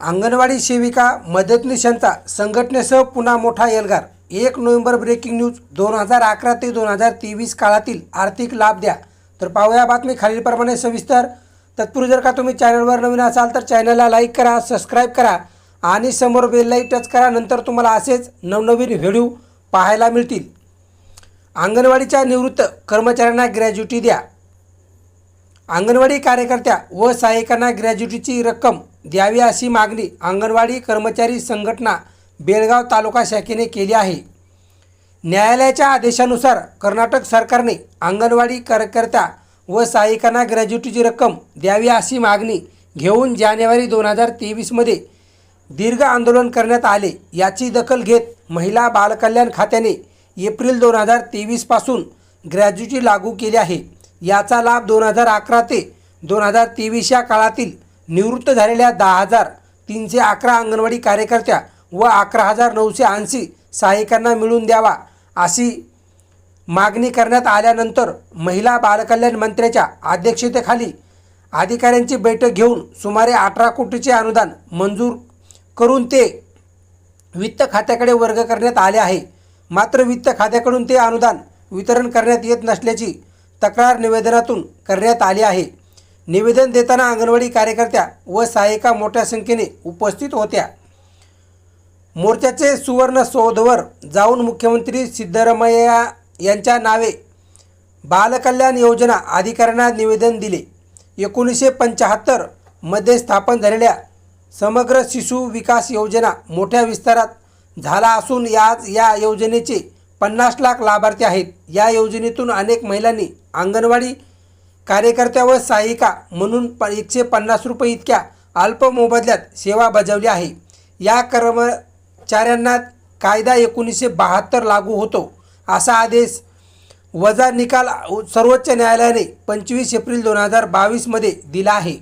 अंगणवाडी सेविका मदतनीशांचा संघटनेसह पुन्हा मोठा एल्गार. एक नोव्हेंबर ब्रेकिंग न्यूज. दोन हजार अकरा ते दोन हजार तेवीस काळातील आर्थिक लाभ द्या. तर पाहूया बातमी खालीलप्रमाणे सविस्तर. तत्पूर्वी जर का तुम्ही चॅनलवर नवीन असाल तर चॅनलला लाईक करा सबस्क्राईब करा आणि समोर बेललाही टच करा. नंतर तुम्हाला असेच नवनवीन व्हिडिओ पाहायला मिळतील. अंगणवाडीच्या निवृत्त कर्मचाऱ्यांना ग्रॅज्युटी द्या. अंगणवाडी कार्यकर्त्या व सहाय्यकांना ग्रॅज्युटीची रक्कम द्यावी अशी मागणी अंगणवाडी कर्मचारी संघटना बेळगाव तालुका शाखेने केली आहे. न्यायालयाच्या आदेशानुसार कर्नाटक सरकारने अंगणवाडी कार्यकर्त्या व सहाय्यकांना ग्रॅज्युटीची रक्कम द्यावी अशी मागणी घेऊन जानेवारी दोन हजार तेवीसमध्ये दीर्घ आंदोलन करण्यात आले याची दखल घेत महिला बालकल्याण खात्याने एप्रिल दोन हजार तेवीसपासून ग्रॅज्युटी लागू केली आहे. याचा लाभ दोन हजार अकरा ते दोन हजार तेवीस या काळातील निवृत्त झालेल्या दहा हजार तीनशे अकरा अंगणवाडी कार्यकर्त्या व अकरा हजार नऊशे ऐंशी सहाय्यकांना मिळून द्यावा अशी मागणी करण्यात आल्यानंतर महिला बालकल्याण मंत्र्याच्या अध्यक्षतेखाली अधिकाऱ्यांची बैठक घेऊन सुमारे अठरा कोटीचे अनुदान मंजूर करून ते वित्त खात्याकडे वर्ग करण्यात आले आहे. मात्र वित्त खात्याकडून ते अनुदान वितरण करण्यात येत नसल्याची तक्रार निवेदनातून करण्यात आली आहे. निवेदन देताना अंगणवाडी कार्यकर्त्या व सहायिका मोठ्या संख्येने उपस्थित होत्या. मोर्चाचे सुवर्ण सौधवर जाऊन मुख्यमंत्री सिद्धरामय्या यांच्या नावे बालकल्याण योजना अधिकाऱ्यांना निवेदन दिले. एकोणीसशे पंच्याहत्तरमध्ये स्थापन झालेल्या समग्र शिशु विकास योजना मोठ्या विस्तारात झाला असून याच या योजनेचे पन्नास लाख लाभार्थी आहेत. या योजनेतून अनेक महिलांनी अंगणवाडी कार्यकर्त्या व सहाय्यिका म्हणून प एकशे पन्नास रुपये इतक्या अल्प मोबदल्यात सेवा बजावली आहे. या कर्मचाऱ्यांना कायदा एकोणीसशे बहात्तर लागू होतो असा आदेश वजा निकाल सर्वोच्च न्यायालयाने पंचवीस एप्रिल दोन हजार बावीसमध्ये दिला आहे.